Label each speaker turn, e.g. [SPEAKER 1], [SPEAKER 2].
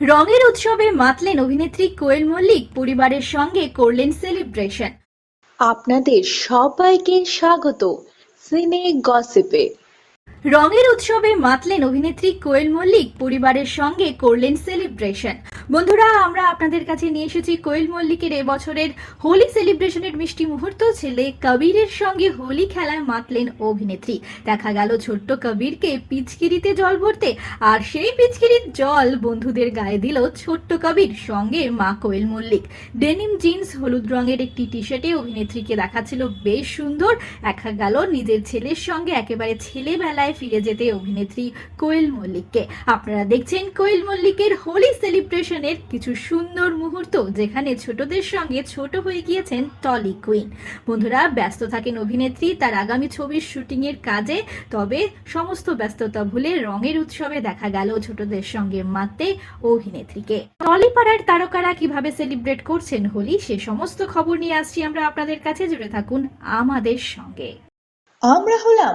[SPEAKER 1] রঙের উৎসবে মাতলেন অভিনেত্রী কোয়েল মল্লিক, পরিবারের সঙ্গে করলেন সেলিব্রেশন।
[SPEAKER 2] আপনাদের সবাইকে স্বাগত। সিনে গসিপে।
[SPEAKER 1] রঙের উৎসবে মাতলেন অভিনেত্রী কোয়েল মল্লিক, পরিবারের সঙ্গে করলেন সেলিব্রেশন বন্ধুরা, আমরা আপনাদের কাছে নিয়ে এসেছি কোয়েল মল্লিকের এবছরের হোলি সেলিব্রেশনের মিষ্টি মুহূর্ত। ছেলে কবিরের সঙ্গে হোলি খেলায় মাতলেন অভিনেত্রী। দেখা গেল ছোট্ট কবিরকে পিচকিরিতে জল ভরতে, আর সেই পিচকিরির জল বন্ধুদের গায়ে দিল ছোট্ট কবির সঙ্গে মা কোয়েল মল্লিক। ডেনিম জিন্স হলুদ রঙের একটি টি শার্টে অভিনেত্রীকে দেখাচ্ছিল, বেশ সুন্দর। দেখা গেল নিজের ছেলের সঙ্গে একেবারে ছেলেবেলায় ফিরে যেতে অভিনেত্রী কোয়েল মল্লিককে। আপনারা দেখছেন কোয়েল মল্লিকের হোলি সেলিব্রেশনের কিছু সুন্দর মুহূর্ত, যেখানে ছোটদের সঙ্গে ছোট হয়ে গিয়েছেন টলি কুইন। বন্ধুরা, ব্যস্ত থাকেন অভিনেত্রী, তার আগামী ছবির শুটিং এর কাজে, তবে সমস্ত ব্যস্ততা ভুলে রঙের উৎসবে দেখা গেল ছোটদের সঙ্গে মাতে অভিনেত্রীকে। টলিপাড়ার তারকারা কীভাবে সেলিব্রেট করছেন হোলি, সে সমস্ত খবর নিয়ে আসছি আমরা আপনাদের কাছে। জুড়ে থাকুন আমাদের সঙ্গে।
[SPEAKER 2] আমরা হলাম